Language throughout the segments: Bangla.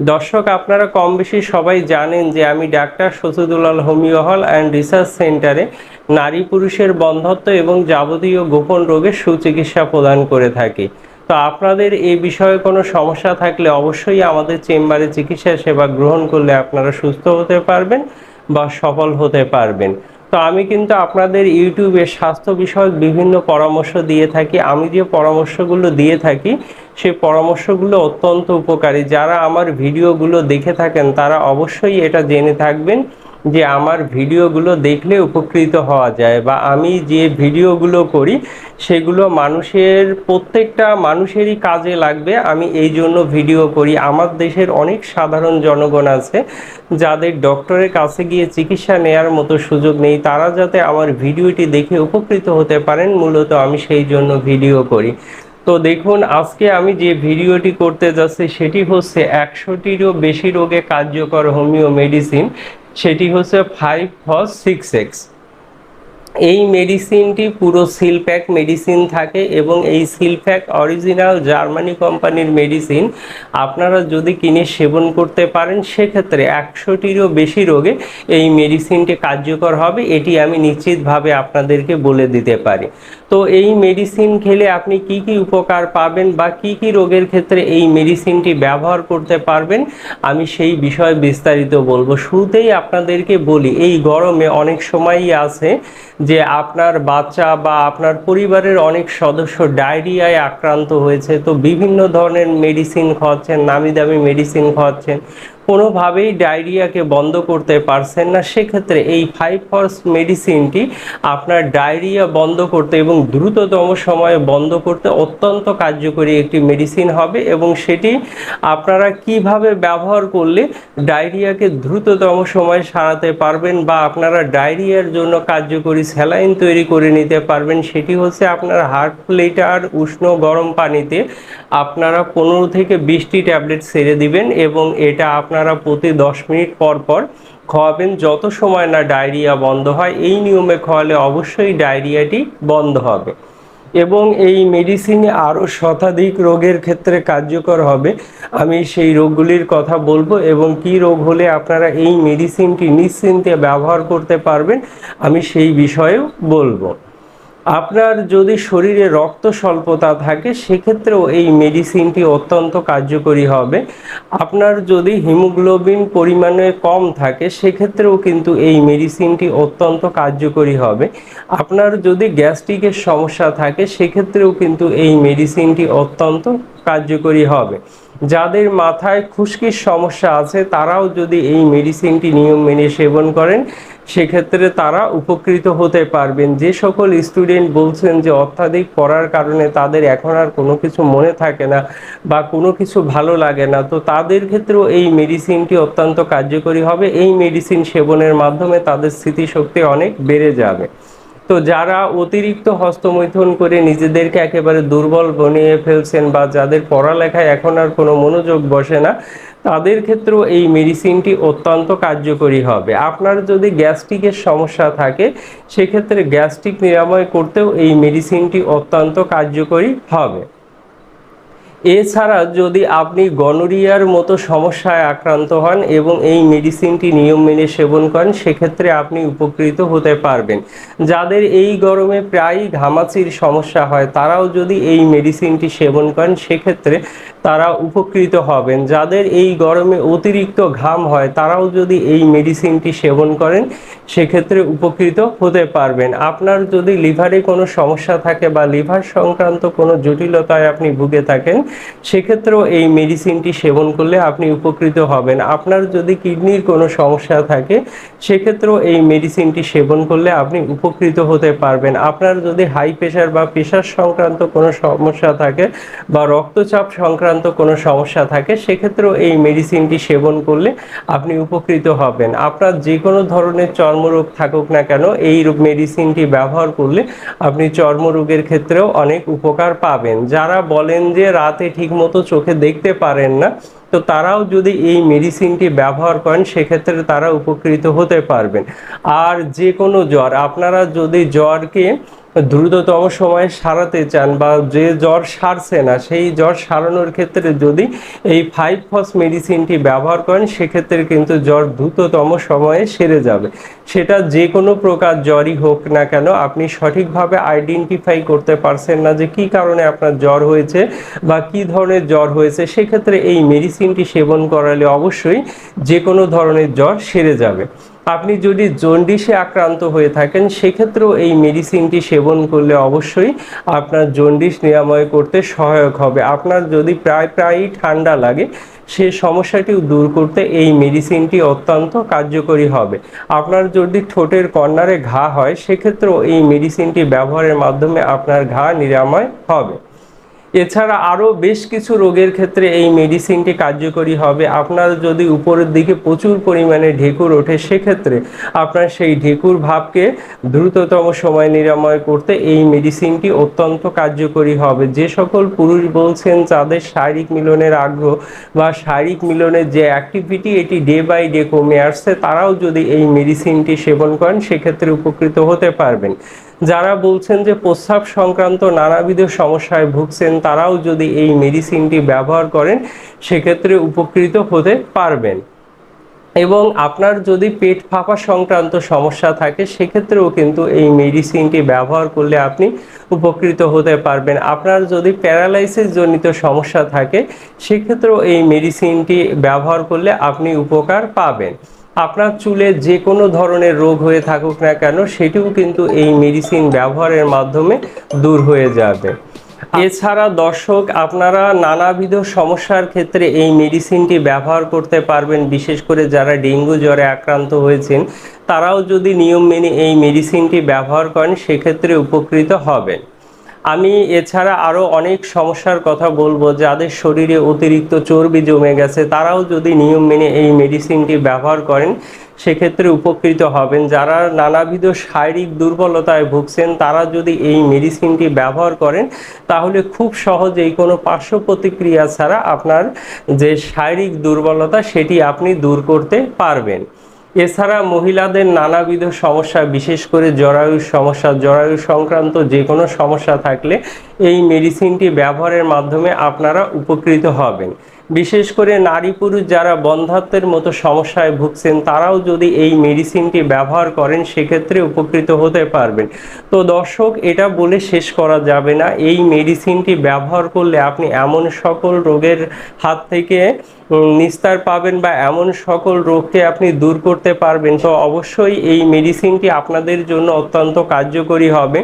দর্শক, আপনারা কম বেশি সবাই জানেন যে আমি ডাক্তার শসিদুলাল হোমিও হল অ্যান্ড রিসার্চ সেন্টারে নারী পুরুষের বন্ধত্ব এবং যাবতীয় গোপন রোগের সুচিকিৎসা প্রদান করে থাকি। তো আপনাদের এই বিষয়ে কোনো সমস্যা থাকলে অবশ্যই আমাদের চেম্বারে চিকিৎসা সেবা গ্রহণ করলে আপনারা সুস্থ হতে পারবেন বা সফল হতে পারবেন। তো আমি কিন্তু আপনাদের ইউটিউবে স্বাস্থ্য বিষয়ক বিভিন্ন পরামর্শ দিয়ে থাকি। আমি যে পরামর্শগুলো দিয়ে থাকি সেই পরামর্শগুলো অত্যন্ত উপকারী। যারা আমার ভিডিওগুলো দেখে থাকেন, তারা অবশ্যই এটা জেনে থাকবেন। যে আমার ভিডিওগুলো দেখলে উপকৃত হওয়া যায় বা আমি যে ভিডিওগুলো করি, সেগুলো মানুষের প্রত্যেকটা মানুষেরই কাজে লাগবে। আমি এই জন্য ভিডিও করি। আমার দেশের অনেক সাধারণ জনগণ আছে, যাদের ডক্টরের কাছে গিয়ে চিকিৎসা নেয়ার মতো সুযোগ নেই। তারা যাতে আমার ভিডিওটি দেখে উপকৃত হতে পারেন, মূলত আমি সেই জন্য ভিডিও করি। তো দেখুন, আজকে আমি যে ভিডিওটি করতে যাচ্ছি, সেটি হচ্ছে একশোটিরও বেশি রোগে কার্যকর হোমিও মেডিসিন। সেটি হচ্ছে ফাইভ ফস সিক্স এক্স এই মেডিসিনটি পুরো সিল প্যাক মেডিসিন থাকে এবং এই সিল প্যাক অরিজিনাল জার্মানি কোম্পানির মেডিসিন আপনারা যদি কিনে সেবন করতে পারেন, সেক্ষেত্রে একশোটিরও বেশি রোগে এই মেডিসিনটি কার্যকর হবে। এটি আমি নিশ্চিতভাবে আপনাদেরকে বলে দিতে পারি। তো এই মেডিসিন খেলে আপনি কি কি উপকার পাবেন বা কি কি রোগের ক্ষেত্রে এই মেডিসিনটি ব্যবহার করতে পারবেন, আমি সেই বিষয়ে বিস্তারিত বলব। শুরুতেই আপনাদেরকে বলি, এই গরমে অনেক সময়ই আছে যে আপনার বাচ্চা বা আপনার পরিবারের অনেক সদস্য ডায়রিয়ায় আক্রান্ত হয়েছে, তো বিভিন্ন ধরনের মেডিসিন খাওয়াচ্ছেন, নামি দামি মেডিসিন খাওয়াচ্ছেন। কোনোভাবেই ডায়রিয়াকে বন্ধ করতে পারছেন না। সেক্ষেত্রে এই ফাইভ ফর্স মেডিসিনটি আপনার ডায়রিয়া বন্ধ করতে এবং দ্রুততম সময়ে বন্ধ করতে অত্যন্ত কার্যকরী একটি মেডিসিন হবে এবং সেটি আপনারা কীভাবে ব্যবহার করলে ডায়রিয়াকে দ্রুততম সময়ে সারাতে পারবেন বা আপনারা ডায়রিয়ার জন্য কার্যকরী স্যালাইন তৈরি করে নিতে পারবেন, সেটি হচ্ছে আপনার হার্ট লিটার উষ্ণ গরম পানিতে আপনারা পনেরো থেকে বিশটি ট্যাবলেট সেরে দিবেন এবং এটা আপনারা প্রতি দশ মিনিট পর পর খাওয়াবেন। যত সময় না ডায়রিয়া বন্ধ হয়, এই নিয়মে খাওয়ালে অবশ্যই ডায়রিয়াটি বন্ধ হবে। এবং এই মেডিসিন আরও শতাধিক রোগের ক্ষেত্রে কার্যকর হবে। আমি সেই রোগগুলির কথা বলব এবং কি রোগ হলে আপনারা এই মেডিসিনটি নিশ্চিন্তে ব্যবহার করতে পারবেন, আমি সেই বিষয়েও বলব। আপনার যদি শরীরে রক্ত স্বল্পতা থাকে, সেক্ষেত্রেও এই মেডিসিনটি অত্যন্ত কার্যকরী হবে। আপনার যদি হিমোগ্লোবিন পরিমাণে কম থাকে, সেক্ষেত্রেও কিন্তু এই মেডিসিনটি অত্যন্ত কার্যকরী হবে। আপনার যদি গ্যাস্ট্রিকের সমস্যা থাকে, সেক্ষেত্রেও কিন্তু এই মেডিসিনটি অত্যন্ত কার্যকরী হবে। যাদের মাথায় খুশকির সমস্যা আছে, তারাও যদি এই মেডিসিনটি নিয়ম মেনে সেবন করেন, সেক্ষেত্রে তারা উপকৃত হতে পারবেন। যে সকল স্টুডেন্ট বলছেন যে অত্যাধিক পড়ার কারণে তাদের এখন আর কোনো কিছু মনে থাকে না বা কোনো কিছু ভালো লাগে না, তো তাদের ক্ষেত্রেও এই মেডিসিনটি অত্যন্ত কার্যকরী হবে। এই মেডিসিন সেবনের মাধ্যমে তাদের স্মৃতিশক্তি অনেক বেড়ে যাবে। তো যারা অতিরিক্ত হস্তমৈথুন করে নিজেদেরকে একেবারে দুর্বল বনিয়ে ফেলছেন বা যাদের পড়ালেখায় এখন আর কোনো মনোযোগ বসে না, তাদের ক্ষেত্রেও এই মেডিসিনটি অত্যন্ত কার্যকরী হবে। আপনার যদি গ্যাস্ট্রিকের সমস্যা থাকে, সেক্ষেত্রে গ্যাস্ট্রিক নিরাময় করতেও এই মেডিসিনটি অত্যন্ত কার্যকরী হবে। এছাড়া যদি আপনি গনোরিয়ার মতো সমস্যায় আক্রান্ত হন এবং এই মেডিসিনটি নিয়ম মেনে সেবন করেন, সেক্ষেত্রে আপনি উপকৃত হতে পারবেন। যাদের এই গরমে প্রায়ই ঘামাচির সমস্যা হয়, তারাও যদি এই মেডিসিনটি সেবন করেন, সেক্ষেত্রে তারা উপকৃত হবেন। যাদের এই গরমে অতিরিক্ত ঘাম হয়, তারাও যদি এই মেডিসিনটি সেবন করেন, সেক্ষেত্রে উপকৃত হতে পারবেন। আপনার যদি লিভারে কোনো সমস্যা থাকে বা লিভার সংক্রান্ত কোনো জটিলতায় আপনি ভুগে থাকেন সেক্ষেত্রেও এই মেডিসিনটি সেবন করলে আপনি উপকৃত হবেন। আপনার যদি কিডনির কোনো সমস্যা থাকে, সেক্ষেত্রেও এই মেডিসিনটি সেবন করলে আপনি উপকৃত হতে পারবেন। আপনার যদি হাই প্রেশার বা প্রেশার সংক্রান্ত কোনো সমস্যা থাকে বা রক্তচাপ সংক্রান্ত কোনো সমস্যা থাকে, সেক্ষেত্রেও এই মেডিসিনটি সেবন করলে আপনি উপকৃত হবেন। আপনার যে কোনো ধরনের চর্মরোগ থাকুক না কেন, এই মেডিসিনটি ব্যবহার করলে আপনি চর্মরোগের ক্ষেত্রেও অনেক উপকার পাবেন। যারা বলেন যে রাতে ঠিকমতো চোখে দেখতে পারেন না, তো তারাও যদি এই মেডিসিনটি ব্যবহার করেন, সেক্ষেত্রে তারা উপকৃত হতে পারবেন। আর যে কোনো জ্বর, আপনারা যদি জ্বরকে দ্রুততম সময়ে সারাতে চান বা যে জ্বর সারছে না, সেই জ্বর সারানোর ক্ষেত্রে যদি এই ফাইভ ফস মেডিসিনটি ব্যবহার করেন, সেক্ষেত্রে কিন্তু জ্বর দ্রুততম সময়ে সেরে যাবে। সেটা যে কোনো প্রকার জ্বরই হোক না কেন, আপনি সঠিকভাবে আইডেন্টিফাই করতে পারছেন না যে কি কারণে আপনার জ্বর হয়েছে বা কি ধরনের জ্বর হয়েছে, সেক্ষেত্রে এই মেডিসিনটি সেবন করালে অবশ্যই যে কোনো ধরনের জ্বর সেরে যাবে। আপনি যদি জন্ডিসে আক্রান্ত হয়ে থাকেন, সেক্ষেত্রেও এই মেডিসিনটি সেবন করলে অবশ্যই আপনার জন্ডিস নিরাময় করতে সহায়ক হবে। আপনার যদি প্রায়, প্রায়ই ঠান্ডা লাগে, সে সমস্যাটিও দূর করতে এই মেডিসিনটি অত্যন্ত কার্যকরী হবে। আপনার যদি ঠোঁটের কর্নারে ঘা হয়, সেক্ষেত্রেও এই মেডিসিনটি ব্যবহারের মাধ্যমে আপনার ঘা নিরাময় হবে। এছাড়া আরও বেশ কিছু রোগের ক্ষেত্রে এই মেডিসিনটি কার্যকরী হবে। আপনার যদি উপরের দিকে প্রচুর পরিমাণে ঢেকুর ওঠে, সেক্ষেত্রে আপনার সেই ঢেকুর ভাবকে দ্রুততম সময় নিরাময় করতে এই মেডিসিনটি অত্যন্ত কার্যকরী হবে। যে সকল পুরুষ বলছেন, যাদের শারীরিক মিলনের আগ্রহ বা শারীরিক মিলনের যে অ্যাক্টিভিটি এটি ডে বাই ডে কমে আসছে, তারাও যদি এই মেডিসিনটি সেবন করেন, সেক্ষেত্রে উপকৃত হতে পারবেন। যারা বলছেন যে প্রস্রাব সংক্রান্ত নানাবিধ সমস্যায় ভুগছেন, তারাও যদি এই মেডিসিনটি ব্যবহার করেন, সেক্ষেত্রে উপকৃত হতে পারবেন। এবং আপনার যদি পেট ফাঁপা সংক্রান্ত সমস্যা থাকে, সেক্ষেত্রেও কিন্তু এই মেডিসিনটি ব্যবহার করলে আপনি উপকৃত হতে পারবেন। আপনার যদি প্যারালাইসিস জনিত সমস্যা থাকে, সেক্ষেত্রেও এই মেডিসিনটি ব্যবহার করলে আপনি উপকার পাবেন। আপনার চুলে যে কোনো ধরনের রোগ হয়ে থাকুক না কেন, সেটিও কিন্তু এই মেডিসিন ব্যবহারের মাধ্যমে দূর হয়ে যাবে। এছাড়া দর্শক, আপনারা নানাবিধ সমস্যার ক্ষেত্রে এই মেডিসিনটি ব্যবহার করতে পারবেন, বিশেষ করে যারা ডেঙ্গু জ্বরে আক্রান্ত হয়েছেন, তারাও যদি নিয়ম মেনে এই মেডিসিনটি ব্যবহার করেন, সেক্ষেত্রে উপকৃত হবেন। আমি এছাড়া আরও অনেক সমস্যার কথা বলব, যাদের শরীরে অতিরিক্ত চর্বি জমে গেছে, তারাও যদি নিয়ম মেনে এই মেডিসিনটি ব্যবহার করেন, সেক্ষেত্রে উপকৃত হবেন। যারা নানাবিধ শারীরিক দুর্বলতায় ভুগছেন, তারা যদি এই মেডিসিনটি ব্যবহার করেন, তাহলে খুব সহজেই কোনো পার্শ্ব প্রতিক্রিয়া ছাড়া আপনার যে শারীরিক দুর্বলতা, সেটি আপনি দূর করতে পারবেন। এছাড়া মহিলাদের নানাবিধ সমস্যা, বিশেষ করে জরায়ুর সমস্যা, জরায়ু সংক্রান্ত যে কোনো সমস্যা থাকলে এই মেডিসিনটি ব্যবহারের মাধ্যমে আপনারা উপকৃত হবেন। বিশেষ করে নারী পুরুষ যারা বন্ধাত্বের মতো সমস্যায় ভুগছেন, তারাও যদি এই মেডিসিনটি ব্যবহার করেন, সেক্ষেত্রে উপকৃত হতে পারবেন। তো দর্শক, এটা বলে শেষ করা যাবে না। এই মেডিসিনটি ব্যবহার করলে আপনি এমন সকল রোগের হাত থেকে নিস্তার পাবেন বা এমন সকল রোগকে আপনি দূর করতে পারবেন। তো অবশ্যই এই মেডিসিনটি আপনাদের জন্য অত্যন্ত কার্যকরী হবে।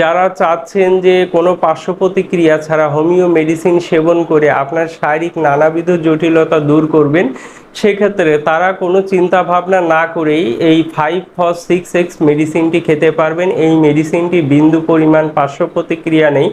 যারা চাচ্ছেন যে কোনো পার্শ্ব প্রতিক্রিয়া ছাড়া হোমিও মেডিসিন সেবন করে আপনার শারীরিক নানাবিধ জটিলতা দূর করবেন, সেক্ষেত্রে তারা কোনো চিন্তা ভাবনা না করেই এই ফাইভ ফর সিক্স এক্স মেডিসিনটি খেতে পারবেন। এই মেডিসিনটি বিন্দু পরিমাণ পার্শ্ব প্রতিক্রিয়া নেই।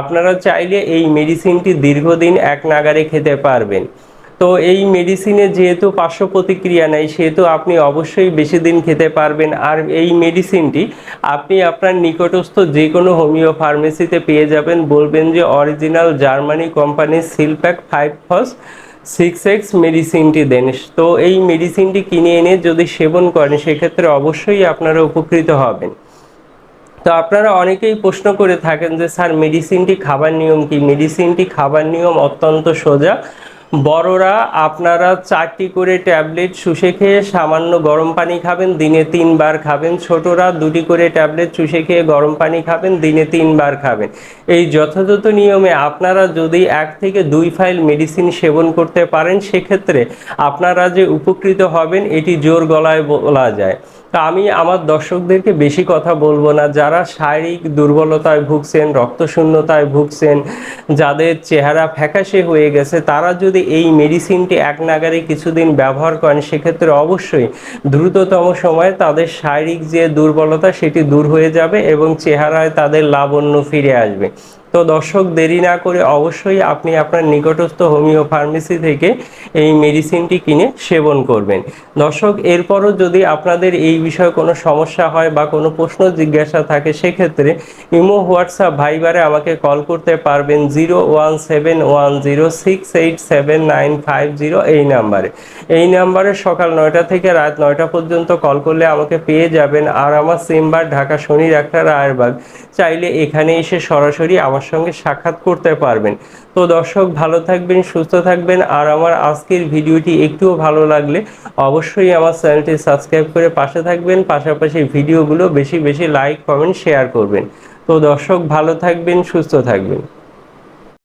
আপনারা চাইলে এই মেডিসিনটি দীর্ঘদিন এক নাগারে খেতে পারবেন। তো এই মেডিসিনে যেহেতু পার্শ্ব প্রতিক্রিয়া নেই, সেহেতু আপনি অবশ্যই বেশি দিন খেতে পারবেন। আর এই মেডিসিনটি আপনি আপনার নিকটস্থ যে কোনো হোমিও ফার্মেসিতে পেয়ে যাবেন। বলবেন যে অরিজিনাল জার্মানি কোম্পানির seal pack five phos six X মেডিসিনটি দেন। তো এই মেডিসিনটি কিনে এনে যদি সেবন করেন, সেক্ষেত্রে অবশ্যই আপনারা উপকৃত হবেন। তো আপনারা অনেকেই প্রশ্ন করে থাকেন যে, স্যার মেডিসিনটি খাবার নিয়ম কি? মেডিসিনটি খাবার নিয়ম অত্যন্ত সোজা। বড়রা, আপনারা চারটি করে ট্যাবলেট শুষে খেয়ে সামান্য গরম পানি খাবেন, দিনে তিনবার খাবেন। ছোটরা দুটি করে ট্যাবলেট চুষে খেয়ে গরম পানি খাবেন, দিনে তিনবার খাবেন। এই যথাযথ নিয়মে আপনারা যদি এক থেকে দুই ফাইল মেডিসিন সেবন করতে পারেন, সেক্ষেত্রে আপনারা যে উপকৃত হবেন, এটি জোর গলায় বলা যায়। তা আমি আমার দর্শকদেরকে বেশি কথা বলব না। যারা শারীরিক দুর্বলতায় ভুগছেন, রক্তশূন্যতায় ভুগছেন, যাদের চেহারা ফ্যাকাশে হয়ে গেছে, তারা যদি এই মেডিসিনটি এক নাগারে কিছুদিন ব্যবহার করেন, সেক্ষেত্রে অবশ্যই দ্রুততম সময়ে তাদের শারীরিক যে দুর্বলতা, সেটি দূর হয়ে যাবে এবং চেহারায় তাদের লাবণ্য ফিরে আসবে। তো দর্শক, দেরি না করে অবশ্যই আপনি আপনার নিকটস্থ হোমিও ফার্মেসি থেকে এই মেডিসিনটি কিনে সেবন করবেন। দর্শক, এরপরও যদি আপনাদের এই বিষয়ে কোনো সমস্যা হয় বা কোনো প্রশ্ন, জিজ্ঞাসা থাকে, সেক্ষেত্রে ইমো, হোয়াটসঅ্যাপ, ভাইবারে আমাকে কল করতে পারবেন zero one seven one zero six eight seven nine five zero এই নাম্বারে। এই নাম্বারে সকাল নয়টা থেকে রাত নয়টা পর্যন্ত কল করলে আমাকে পেয়ে যাবেন আর আমার চেম্বার ঢাকা শনি, ডাক্তার রায়েরবাগ চাইলে এখানে এসে সরাসরি আমার সঙ্গে সাক্ষাৎ করতে পারবেন। তো দর্শক, ভালো থাকবেন, সুস্থ থাকবেন। আর আমার আজকের ভিডিওটি একটুও ভালো লাগলে অবশ্যই আমার চ্যানেলটি সাবস্ক্রাইব করে পাশে থাকবেন। পাশাপাশি ভিডিওগুলো বেশি বেশি লাইক, কমেন্ট, শেয়ার করবেন। তো দর্শক, ভালো থাকবেন, সুস্থ থাকবেন।